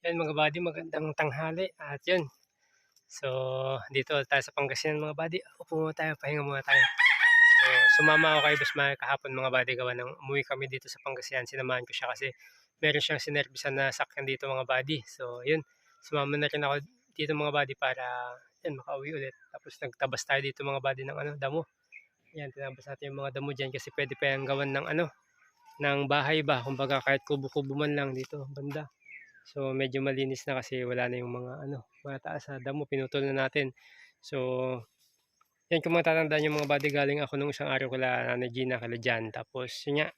Yan mga buddy, magandang tanghali. At yun. So, dito tayo sa Pangasinan mga buddy. Upo muna tayo, pahinga muna tayo. So, sumama ako kay Mike kahapon mga buddy. Gawa ng umuwi kami dito sa Pangasinan. Sinamahan ko siya kasi meron siyang sinervisan na sakyan dito mga buddy. So, yun. Sumama na rin ako dito mga buddy para yan, makauwi ulit. Tapos nagtabas tayo dito mga buddy ng ano, damo. Yan, tinabas natin yung mga damo dyan kasi pwede pa yung gawan ng ano, ng bahay ba. Kumbaga kahit kubo-kubo man lang dito, banda. So medyo malinis na kasi wala na yung mga ano, mga taas na damo, pinutol na natin. So yan kung matatandaan yung mga body galing ako nung isang araw kala Nanay Gina, kala Jan. Tapos yun nga,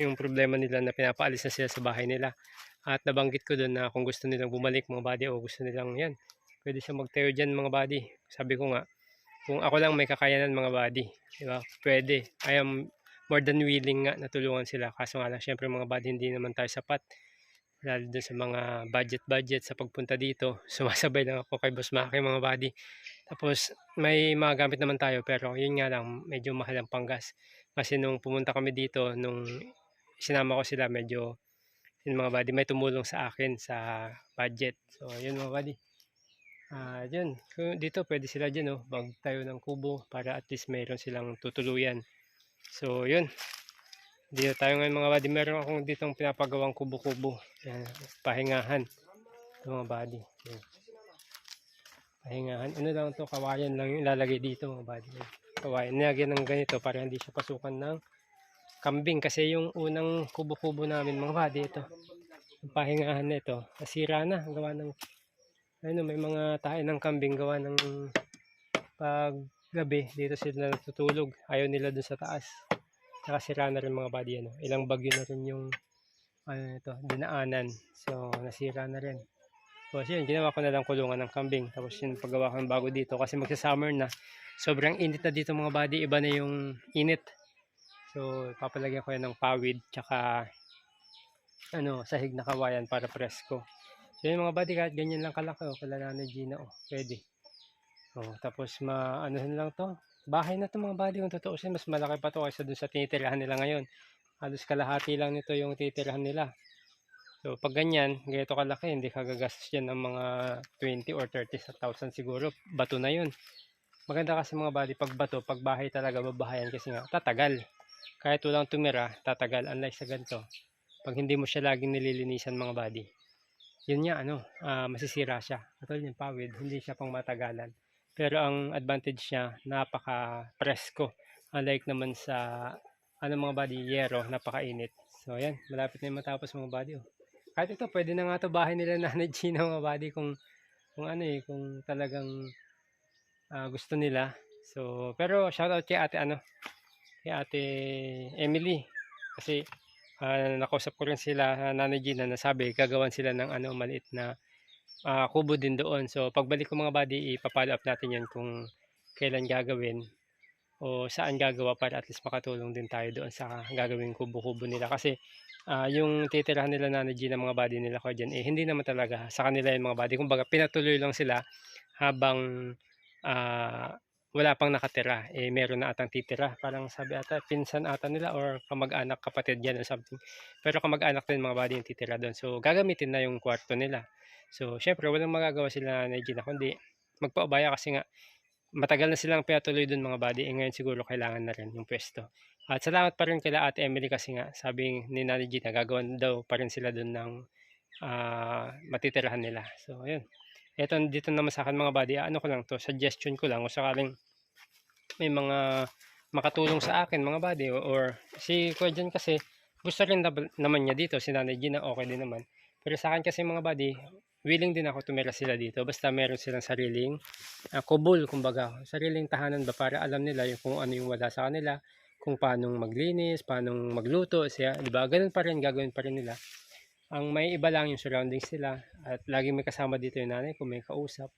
yung problema nila na pinapaalis na sila sa bahay nila. At nabanggit ko doon na kung gusto nilang bumalik mga body o gusto nilang yan, pwede siya magtayo dyan mga body. Sabi ko nga, kung ako lang may kakayanan mga body, di ba? Pwede. I am more than willing nga na tulungan sila. Kaso nga lang, syempre mga body, hindi naman tayo sapat lalo dun sa mga budget-budget sa pagpunta dito. Sumasabay lang ako kay Boss Maki mga buddy. Tapos may mga gamit naman tayo pero yun nga lang medyo mahal ang panggas. Kasi nung pumunta kami dito, nung sinama ko sila medyo yun mga buddy, may tumulong sa akin sa budget. So yun mga buddy. Ah, yun. Kung Dito pwede sila dyan oh, magtayo ng kubo para at least mayroon silang tutuluyan. So yun. Dito tayo ngayon mga buddy. Meron akong ditong pinapagawang kubo-kubo. Pahingahan. Ito mga buddy. Yan. Pahingahan. Ano lang to kawayan lang yung ilalagay dito mga buddy. Yan. Kawayan. Nilagyan ng ganito para hindi siya pasukan ng kambing. Kasi yung unang kubo-kubo namin mga buddy ito. Yung pahingahan na ito. Nasira na. Gawa ng ano, may mga tayo ng kambing gawa ng pag gabi dito sila natutulog. Ayaw nila dun sa taas. Saka sira na rin mga body ano. Ilang bagyo na rin yung ano ito, dinaanan. So nasira na rin. Tapos yun, ginawa ko na lang kulungan ng kambing. Tapos yun, paggawa ko ng bago dito. Kasi magsa-summer na. Sobrang init na dito mga body. Iba na yung init. So, papalagyan ko yan ng pawid. Tsaka, ano, sahig na kawayan para presko. So yun mga body, kahit ganyan lang kalaki. Oh, kala Nanay Gina. Oh, pwede. Oh, tapos ma, ano lang to. Bahay na to mga body. Kung totoo siya, mas malaki pa to kaysa dun sa tinitirahan nila ngayon. Halos kalahati lang nito yung titirahan nila. So, pag ganyan, ganito kalaki, hindi ka gagastos yan ng mga 20 or 30,000 siguro. Bato na yun. Maganda kasi mga body, pag bato, pag bahay talaga, babahayan kasi nga, tatagal. Kahit walang tumira, tatagal. Unlike sa ganito, pag hindi mo siya laging nililinisan mga body, yun nga, ano, ah, masisira siya. Katulad yung pawid, hindi siya pang matagalan. Pero ang advantage niya, napaka-presko. Unlike naman sa, ano mga body, yero, napakainit. So, ayan, malapit na yung matapos mga body. Oh. Kahit ito, pwede na nga to bahay nila Nanay Gina mga body kung, kung ano eh, kung talagang ah, gusto nila. So, pero shoutout kay ate, ano, kay ate Emily. Kasi, ah, nakausap ko rin sila, uh, Nanay Gina, na sabi, gagawan sila ng ano, maliit na ah, kubo din doon. So, pagbalik ko mga buddy, ipapollow up natin yan kung kailan gagawin o saan gagawa para at least makatulong din tayo doon sa gagawing kubo-kubo nila. Kasi ah, yung titirahan nila na G ng mga buddy nila ko dyan, eh, hindi naman talaga sa kanila yung mga buddy. Kumbaga, pinatuloy lang sila habang ah, wala pang nakatira. Eh, meron na atang titira. Parang sabi ata, pinsan ata nila or kamag-anak, kapatid yan or something. Pero kamag-anak din mga buddy yung titira doon. So, gagamitin na yung kwarto nila. So, syempre, walang magagawa sila na Gina, kundi magpaubaya kasi nga matagal na silang pinatuloy doon mga buddy. Eh, ngayon siguro kailangan na rin yung pwesto. At salamat pa rin kila Ate Emily kasi nga sabi ni Nanay Gina, gagawin daw pa rin sila doon ng ah, matitirahan nila. So, ayun. Ito dito naman sa akin mga buddy, ano ko lang to, suggestion ko lang kung sakaling may mga makatulong sa akin mga buddy or, si Kuya Jan kasi gusto rin naman niya dito, si Nanay Gina okay din naman. Pero sa akin kasi mga buddy, willing din ako tumira sila dito basta meron silang sariling uh, kubol kumbaga, sariling tahanan ba para alam nila yung kung ano yung wala sa kanila, kung paano maglinis, paano magluto siya, di ba? Ganun pa rin gagawin pa rin nila. Ang may iba lang yung surroundings nila at lagi may kasama dito yung nanay kung may kausap.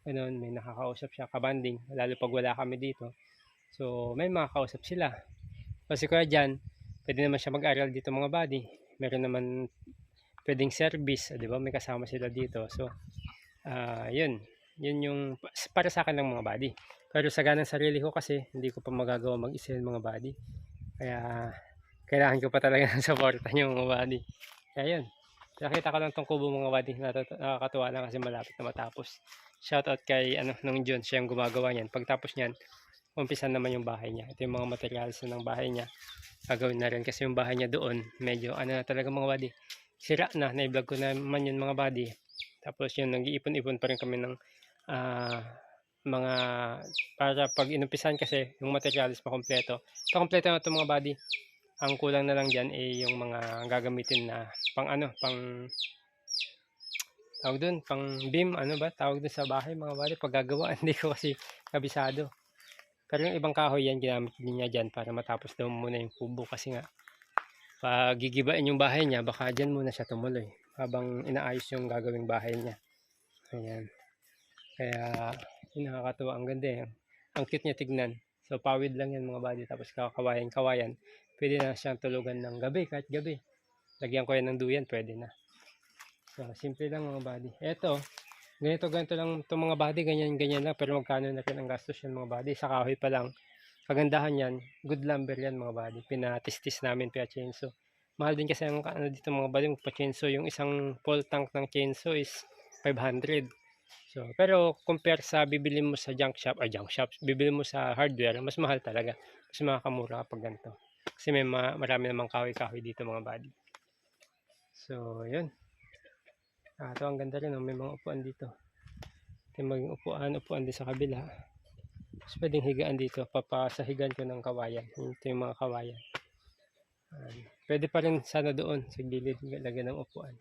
Ganun, may nakakausap siya, kabanding, lalo pag wala kami dito. So, may mga kausap sila. Kasi kuya dyan, pwede naman siya mag-aral dito mga buddy. Meron naman pwedeng service, di ba? May kasama sila dito. So, ah yun. Yun yung para sa akin lang mga buddy. Pero sa ganang sarili ko kasi, hindi ko pa magagawa mag-isa yung mga buddy. Kaya, kailangan ko pa talaga ng supporta niyo mga buddy. Kaya yun. Nakita ko lang tong kubo mga buddy. Nakakatuwa lang kasi malapit na matapos. Shoutout kay ano, nung June, siya yung gumagawa niyan. Pagtapos niyan, umpisan naman yung bahay niya. Ito yung mga materials ng bahay niya. Gagawin na rin kasi yung bahay niya doon, medyo ano na talaga mga buddy. Sira na, na-vlog ko naman yun mga buddy. Tapos yun, nag-iipon-ipon pa rin kami ng ah, mga para pag inumpisan kasi yung materials pa kompleto. Pa kompleto na ito mga buddy. Ang kulang na lang dyan ay yung mga gagamitin na pang ano, pang tawag dun, pang beam, ano ba, tawag dun sa bahay mga buddy, pag gagawa, hindi ko kasi kabisado. Pero yung ibang kahoy yan, ginamit din niya dyan para matapos daw muna yung kubo kasi nga, pag gigibain yung bahay niya, baka dyan muna siya tumuloy habang inaayos yung gagawing bahay niya. Ayan. Kaya, nakakatuwa. Ang ganda eh. Ang cute niya tignan. So, pawid lang yan mga buddy. Tapos kakawayan-kawayan. Pwede na siyang tulugan ng gabi, kahit gabi. Lagyan ko yan ng duyan, pwede na. So, simple lang mga buddy. Eto, ganito, ganito lang itong mga buddy. Ganyan, ganyan lang. Pero magkano na rin ang gastos yan mga buddy. Sa kahoy pa lang. Kagandahan yan. Good lumber yan mga buddy. Pinatistis namin pia chainsaw. Mahal din kasi ang ano dito mga buddy. Magpa-chainsaw. Yung isang full tank ng chainsaw is 500. So, pero compare sa bibili mo sa junk shop, ay junk shop, bibili mo sa hardware, mas mahal talaga. Mas makakamura kapag ganito. Kasi may ma- marami namang kahoy-kahoy dito mga buddy. So, yun. Ah, ito ang ganda rin, oh. may mga upuan dito. Ito yung maging upuan, upuan din sa kabila. Mas pwedeng higaan dito, papasahigan ko ng kawayan. Ito yung mga kawayan. Ayan. pwede pa rin sana doon, sa gilid, lagyan ng upuan.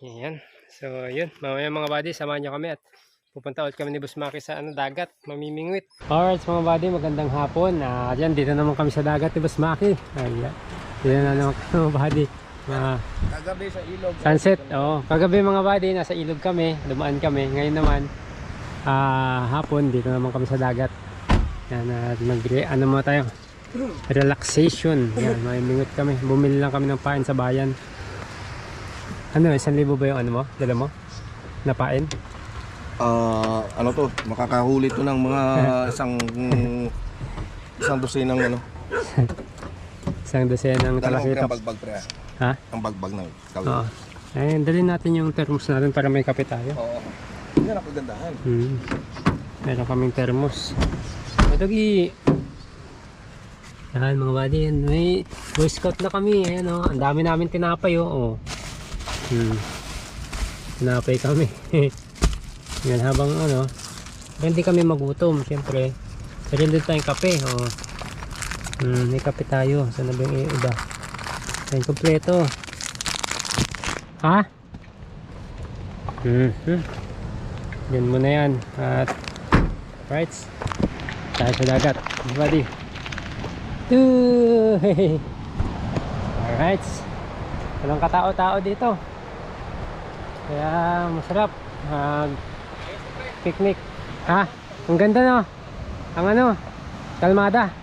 Yan. So, yun. Mamaya mga buddy, samahan nyo kami at pupunta ulit kami ni Boss Maki sa ano, dagat, mamimingwit. Alright mga buddy, magandang hapon. Ah, dyan, dito naman kami sa dagat ni Boss Maki. Ayan. Dito na naman kami mga buddy. Mga Kagabi sa ilog. sunset. Oo. Kagabi mga buddy, nasa ilog kami. Dumaan kami. Ngayon naman, ah, hapon, dito naman kami sa dagat. Yan, at mag ano mo tayo? Relaxation. Yan, mamimingwit kami. Bumili lang kami ng pain sa bayan. Ano, isang libo ba yung ano mo? Dala mo? Napain? Ah, ano to? Makakahuli to ng mga isang isang dosinang ano. Isang dosen ng Dalawang talakita. ang bagbag pre. Ha? Ang bagbag na kawin. Ayun, dalhin natin yung thermos natin para may kape tayo. Oo. Yan ang kagandahan. Hmm. Meron kaming thermos. Madagi. Yan mga buddy, may Boy Scout na kami. Ayan oh. Ang dami namin tinapay oh. oh. Hmm. Tinapay kami. yan habang ano, hindi kami magutom, syempre. Meron din tayong kape. Oh. Hmm, may kape tayo. Saan na ba yung iba? Ayan, kompleto. Ha? Hmm. hmm. Yan muna yan. At right. Tayo sa dagat. Buddy. Alright. Walang katao-tao dito. Kaya masarap. Mag picnic. Ha? Ang ganda no? Ang ano? Kalmada.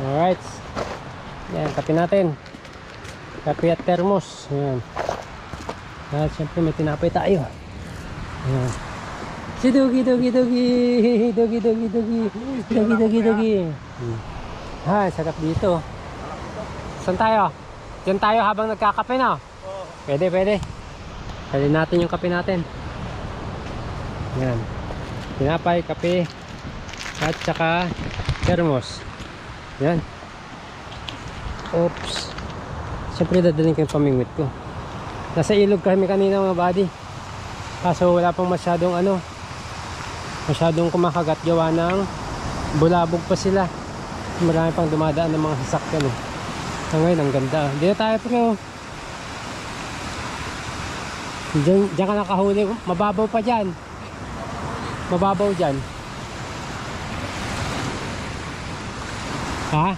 Alright. Yan, kape natin. Kape at thermos. Yan. At syempre may tinapay tayo. Ayan. Si Dogi, Dogi. Dogi, Dogi, Dogi. Dogi, Dogi, Dogi. Hmm. Ha, sarap dito. Saan tayo? Diyan tayo habang nagkakape na. Pwede, pwede. Pwede natin yung kape natin. Yan. Tinapay, kape, at saka thermos. Yan. Oops. Siyempre dadalhin ko yung pamingwit ko. Nasa ilog kami kanina mga buddy. Kaso wala pang masyadong ano, masyadong kumakagat gawa ng bulabog pa sila. Marami pang dumadaan ng mga sasakyan eh. So ngayon, ang ganda. Hindi na tayo pero Diyan, diyan ka nakahuli. Mababaw pa dyan. Mababaw dyan. Ha?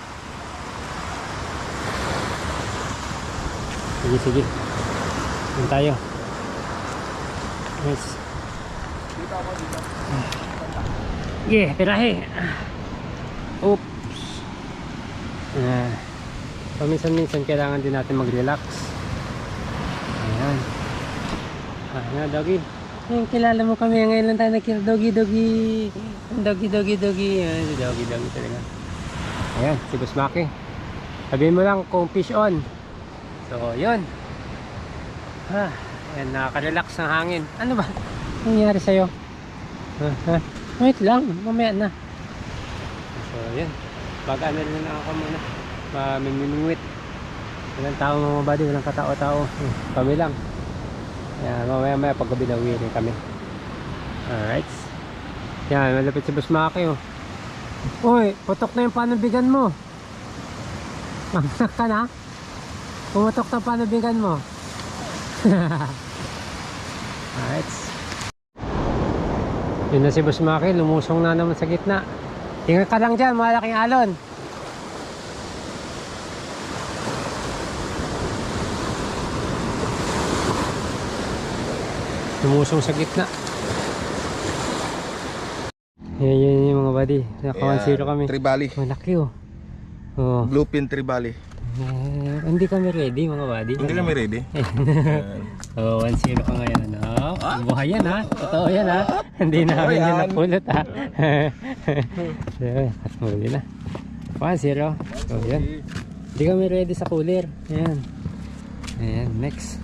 Sige, sige. Diyan tayo. Yes. Yeah, tirahe. Oops. Ah. Paminsan-minsan kailangan din natin mag-relax. Ayan. Ah, nga, doggy. Ayun, kilala mo kami. Ngayon lang tayo nakita. Doggy, doggy. Doggy, doggy, doggy. Ayan, doggy, doggy talaga. Ayan, si Boss Maki. Sabihin mo lang kung fish on. So, yun. Ah, ayan, nakaka-relax ng hangin. Ano ba? Ano nangyari sa'yo? Ah. Wait lang, mamaya na. So, yan. Pag-ano na ako muna. Mamimingwit. Walang tao mga buddy, walang katao-tao. Hmm, kami lang. Yan, mamaya maya paggabi na uwi rin kami. Alright. Yan, malapit si Boss Maki oh. Uy, putok na yung panubigan mo. Mamsak ka na? Pumutok na panubigan mo. Alright. Yun na si Boss Maki, lumusong na naman sa gitna. Tingnan ka lang dyan, malaking alon. Lumusong sa gitna. Yan, yan yung mga buddy. Naka 1-0 kami. Tribali. Malaki oh. Oh. Bluepin Tribali. Eh, hindi kami ready mga buddy. Hindi kami ready. Oh, 1-0 ka ngayon. Oh, buhay yan ha. Totoo yan ha. Hindi namin yan. napulot ha. so, huli na. 1-0. So, yan. Hindi kami ready sa cooler. Ayan. Ayan, next.